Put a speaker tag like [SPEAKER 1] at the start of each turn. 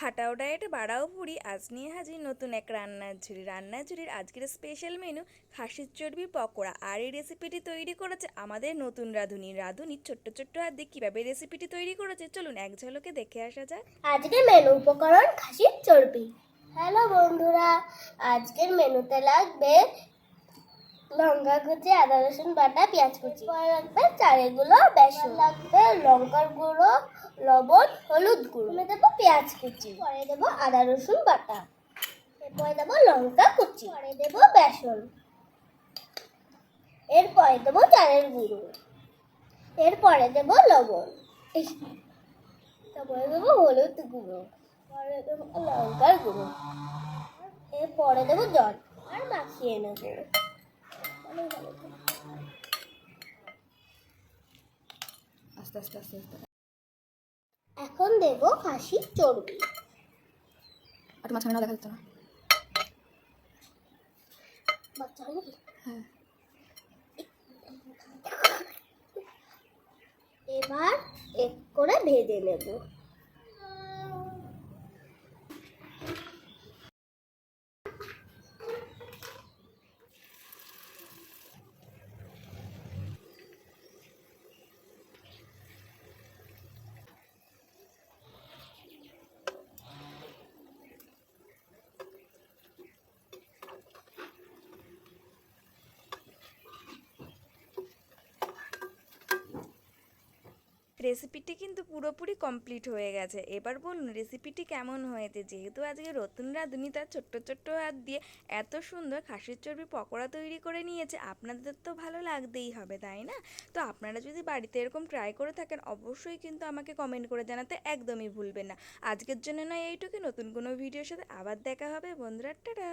[SPEAKER 1] হাটাও ডায়েটে বাড়াও পুরি। আজ নিয়ে হাজির নতুন এক রান্নার ঝুড়ি। রান্নার ঝুড়ির আজকের স্পেশাল মেনু খাসির চর্বি, পকোড়া। আর এই রেসিপিটি তৈরি করেছে আমাদের নতুন রাঁধুনি। রাঁধুনি ছোট্ট ছোট্ট হাত দিয়ে কীভাবে রেসিপিটি তৈরি করেছে? চলুন এক ঝলকে দেখে আসা যাক।
[SPEAKER 2] আজকে মেনু উপকরণ, খাসির চর্বি। হ্যালো বন্ধুরা, আজকের মেনুতে লাগবে লঙ্কা কুচি, আদা রসুন বাটা, পেঁয়াজ কুচি। লাগবে চালের গুঁড়ো বেসন। লাগবে লঙ্কার গুঁড়ো, লবণ, হলুদ গুঁড়ো। আমি দেবো পেঁয়াজ কুচি। পরে দেবো আদা রসুন বাটা। এরপরে দেবো লঙ্কা কুচি। পরে দেবো বেসন। এরপরে দেবো চালের গুঁড়ো। এরপরে দেবো লবণ। তারপরে দেবো হলুদ গুঁড়ো। পরে দেবো লঙ্কার গুঁড়ো। এরপরে দেবো জল। আর মাখিয়ে নেব।
[SPEAKER 1] আস্তে আস্তে আস্তে আস্তে।
[SPEAKER 2] এখন দেবো খাসির চর্বি।
[SPEAKER 1] আর মাঝখানে না দেখা যাচ্ছে না
[SPEAKER 2] বাচ্চা হয় নাকি?
[SPEAKER 1] হ্যাঁ।
[SPEAKER 2] এবার এক করে ভেজে নেব।
[SPEAKER 1] রেসিপিটি কিন্তু পুরোপুরি কমপ্লিট হয়ে গেছে। এবার বলুন, রেসিপিটি কেমন হয়েছে? যেহেতু আজকে রতন রাঁধুনি তার ছোট্ট ছোট্ট হাত দিয়ে এত সুন্দর খাসির চর্বি পকোড়া তৈরি করে নিয়েছে, আপনাদের তো ভালো লাগতেই হবে, তাই না? তো আপনারা যদি বাড়িতে এরকম ট্রাই করে থাকেন, অবশ্যই কিন্তু আমাকে কমেন্ট করে জানাতে একদমই ভুলবেন না। আজকের জন্য নয়, এইটুকু। নতুন কোনো ভিডিওর সাথে আবার দেখা হবে। বন্ধুরা, টাটা!